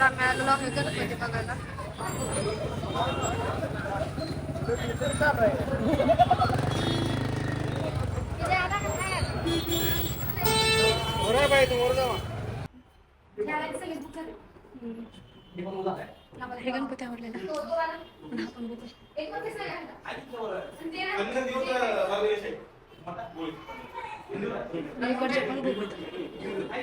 तर आम्ही आलो आहे गणपती बघायला आम्हाला हे गणपती आवडलेला आपण. आणि इकडचे पण बघूया.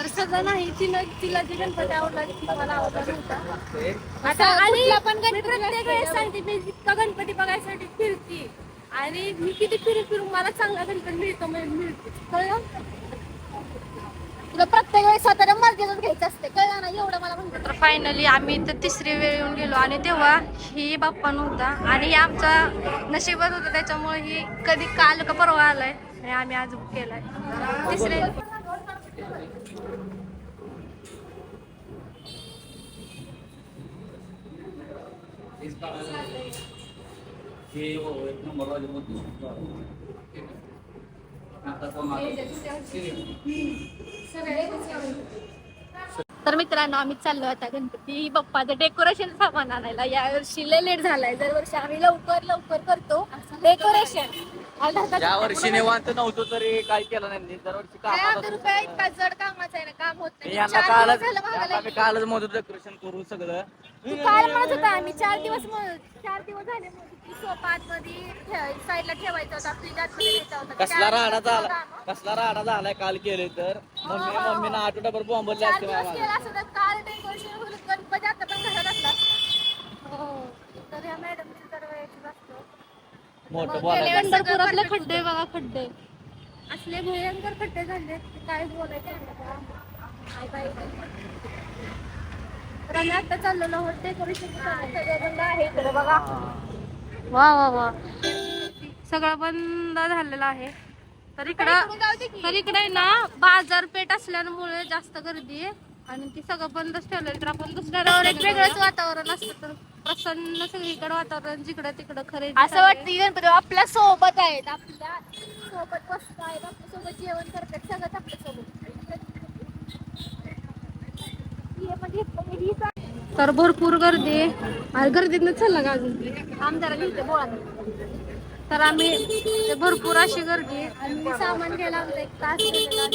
तर सगळं नाही तिला तिला जे गणपती आवडला ती मला आवडला नव्हता. आता आणि पण प्रत्येक वेळेस सांगते मी जितका गणपती बघायसाठी फिरते. आणि मी किती फिरू फिरू मला चांगला गणपती मिळतो मिळतो. कळलं? तुला प्रत्येक वेळेस स्वतःच्या मर्जीतच घ्यायचं असते कळलं ना? एवढं मला म्हणतो. तर फायनली आम्ही तर तिसरी वेळ येऊन गेलो आणि तेव्हा ही बाप्पा नव्हता आणि आमचा नशीबच होतं त्याच्यामुळे ही कधी काल का परवा आलाय आणि आम्ही आज बुक केलाय. तिसरे तर मित्रांनो आम्ही चाललो आता गणपती बाप्पाचं डेकोरेशन सामान आणायला. या वर्षी लय लेट झालाय. दरवर्षी आम्ही लवकर लवकर करतो. डेकोरेशन या वर्षी निवांत नव्हतो तरी काय केलं नाही दरवर्षी कामात रुपये इतका जड कामाचं आहे ना काम होत नाही. यांना चार कालच दिवस झालं मागायला आम्ही कालच डेकोरेशन करू सगळं. तू काल म्हणत होता आम्ही चार दिवस चार दिवस झाले म्हणत होती. सोफा आतमध्ये साईडला ठेवायचा होता फ्रीज आतमध्ये घ्यायचा होता. कसला चार राडा दिवस झाला काम. कसला राडा झालाय काल केले तर? मम्मी मम्मीनं आठवड्याभर बोंबरले चार असते दिवस मला केला असं तर काल डेकोरेशन गणपती आता पण घरात असला. हो. तर ह्या मॅडम मोठं बोलायचं. पंढरपुरातले खड्डे बघा खड्डे. असले भयंकर खड्डे झाले काय बोलायचं. काय बाई. तर आम्ही आता चाललेलो आहोत आहे इकडे बघा. वा वा वा. सगळं बंद झालेलं आहे. तर इकडं तर इकडे ना बाजारपेठ असल्यामुळे जास्त गर्दी आहे. आणि ती सगळं बंदच ठेवलेलं तर आपण दुसऱ्या एक वेगळंच वातावरण असतं तर. प्रसन्न सगळीकडे वातावरण जिकडं तिकडं खरेदी असं वाटतं गणपती आपल्यासोबत आहेत आपल्यासोबत बसत आहेत आपल्यासोबत जेवण करतात सगळंच आपल्यासोबत. तर भरपूर गर्दी आहे. गर्दीतनं चालला का अजून. आमदार घेते बोळा तर आम्ही भरपूर अशी गर्दी आणि सामान घ्यायला एक तास गेलेला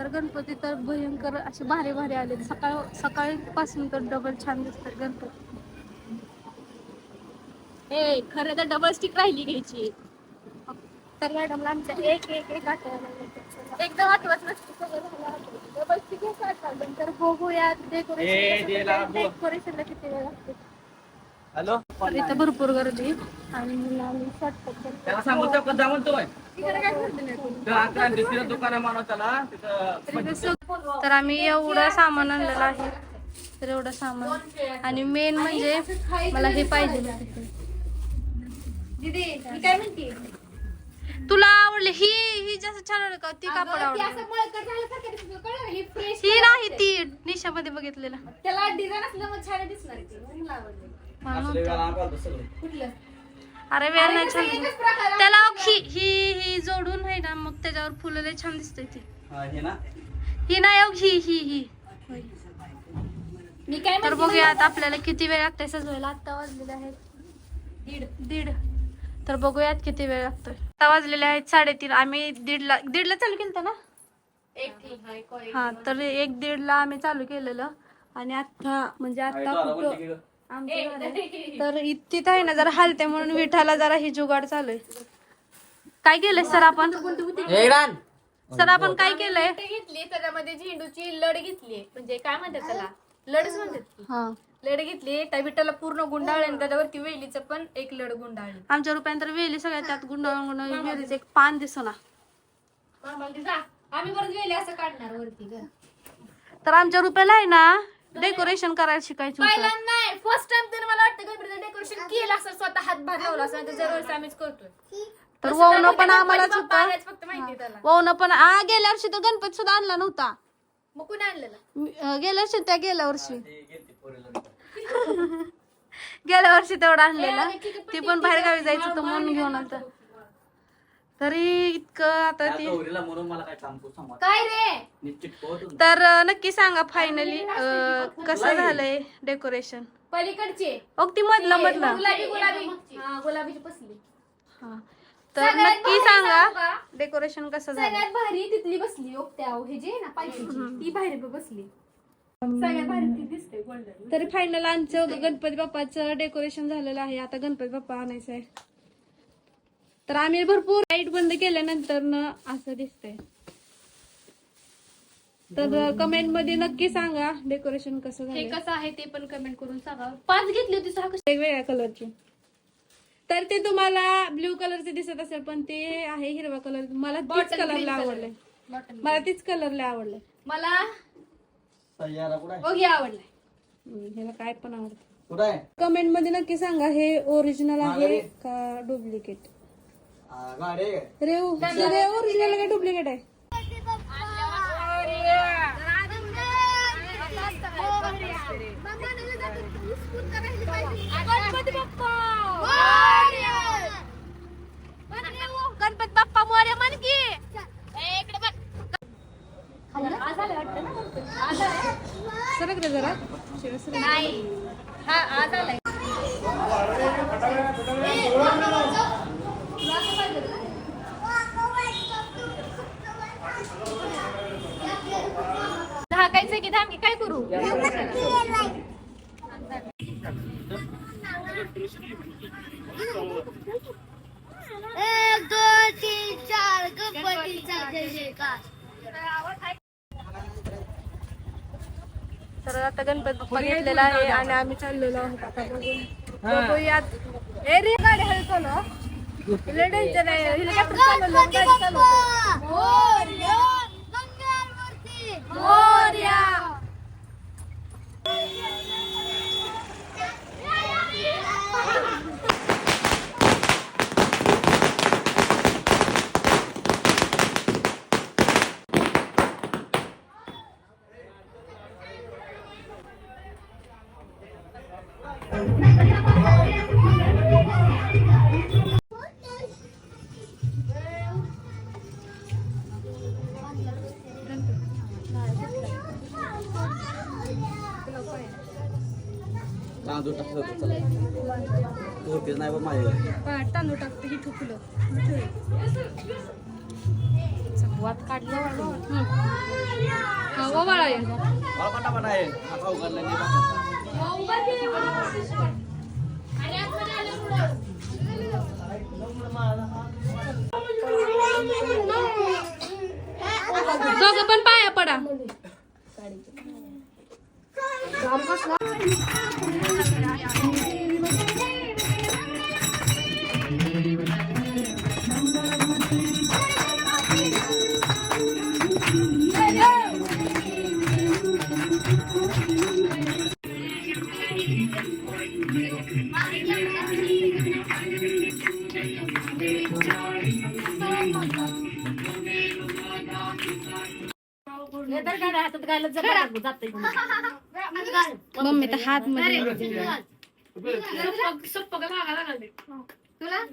तर गणपती तर भयंकर असे भारी भारी आले. सकाळ सकाळपासून तर डबल छान दिसतात गणपती. ए खरं तर डबल स्टिक राहिली घ्यायची. तर मॅडमला आमच्या एक एक एक. एकदम आठवत नसतं. Double stick. तर बघूया ए, देला डेकोरेशन. डेकोरेशनला किती वेळ लागते. हॅलो? तर इथं भरपूर गर्दी. आणि मग आम्ही shortcut तर आम्ही एवढं सामान आणलेलं आहे. तर एवढं सामान. आणि मेन म्हणजे मला हे पाहिजे तुला आवडले? ही ही जास्त छान आवडली का? ती कापड आवडली? ही नाही ती निशामध्ये बघितलेला. त्याला डिझाईन असल्यामुळे छान दिसणार अरे वेळ नाही छान त्याला ही ही ही जोडून आहे ना मग त्याच्यावर फुलं लय छान दिसते ती. हा, हे ना? ही नाही अहो, ही ही ही. होय. मी काय तर बघूया आता आपल्याला किती वेळ लागतोय सजवायला. आत्ता वाजलेले आहेत. दीड. दीड. तर बघूयात किती वेळ लागतोय. आता वाजलेले आहेत साडेतीन. आम्ही दीडला दीडला चालू केलं ना? हा तर एक दीडला आम्ही चालू केलेलं. आणि आता म्हणजे आता कुठं? आमचं. तर तिथं आहे ना जरा हलते म्हणून विठाला जरा ही जुगाड चालू आहे. काय केलंय सर आपण? सर आपण काय केलंय? ते घेतली त्याच्यामध्ये झेंडूची लड घेतली म्हणजे काय म्हणतात त्याला? लडच म्हणतात. हा. लड घेतली त्या विटाला पूर्ण गुंडाळले आणि त्याच्यावरती वेलीचं पण एक लड गुंडाळली आमच्या रुपयांतर वेली सगळ्या त्यात गुंडाळून गुंडाळून वेलीचं एक पान दिसना आम्ही परत वेली असं काढणार वरती ग तर आमच्या रुपयाला आहे ना डेकोरेशन करायला शिकायचं होतं. पहिल्यांदा नाही फर्स्ट डेकोरेशन केलं असं स्वतः लावला असं तर दरवर्षी आम्हीच करतोय. तर पण आम्हालाच बाप्पा होता. फक्त माहिती त्याला. पण आ गेल्या वर्षी तर गणपती सुद्धा आणला नव्हता. मग कुणी आणलेला? मी- अं, गेल्या वर्षी त्या गेल्या वर्षी. गेल्या वर्षी तेवढा आणलेला. ती पण बाहेर गावी तर जायचं होतं म्हणून घेऊन. आलता तरी इतकं आता त्या ती गौरीला म्हणून मला काय सांगतो सांगा काय रे? तर अं, नक्की सांगा फायनली कसं झालंय डेकोरेशन पलीकडचे. ओक ती मधलं मधलं. गुलाबी गुलाबी. हा गुलाबीची पसली. हा. तर सगळ्यात नक्की भारी सांगा सांगू. का? डेकोरेशन कसं झालं सगळ्यात भारी तिथली बसली ओक्त्या हे जे आहे ना पायथ्याची ती बाहेर बसली. सगळ्यात भारी ती दिसते गोल्डन तरी फायनल आमचं गणपती बाप्पाचं डेकोरेशन झालेलं आहे. आता गणपती बाप्पा आणायचं आहे तर आम्ही भरपूर लाइट बंद केल्यानंतर न असं दिसतंय. तर कमेंटमध्ये नक्की सांगा डेकोरेशन कसं हे झालं कसं आहे ते पण कमेंट करून सांगा. पाच घेतली होती सहा कशी वेगवेगळ्या कलरची तर ते तुम्हाला ब्ल्यू कलरचे दिसत असेल पण ते आहे हिरवा कलर मला तीच Bottle green कलरला color. आवडलंय. Bottle मला तीच कलरला आवडलंय. मला सह्यारा कुठं आहे? ओगी आवडलाय. हम्म, ह्याला काय पण आवडतं. कुठं आहे? कमेंटमध्ये नक्की सांगा हे ओरिजिनल आहे माघारी. का डुप्लिकेट आ, गाडी आहे काय? रे रे ओरिजिनल का डुप्लिकेट आहे गणपती बाप्पा गणपत बाप्पा मोर्या म्हण की आज आलाय वाटतं ना आज आलाय सरक रे जरा शिवाय सरक. नाही हा आज आलाय झाकायचं की धामी काय करू एक दोन तीन चार. गणपतीचा जय जयकार. तर आता गणपत बाप्पा घेतलेला आहे आणि आम्ही चाललेलो आहोत आता बघून. बघूयात ए रे गाडी लय डेंजर आहे. हेलिकॉप्टर चालवलं गाडी चालवलं तांदूळ चला. नाही बा पाय तांदूळ टाकते ही ठुकलं. हा. पटापट आहे. आता उघडला. दोघं पण पाया पडा. मम्मी तर हात मध्ये. तुला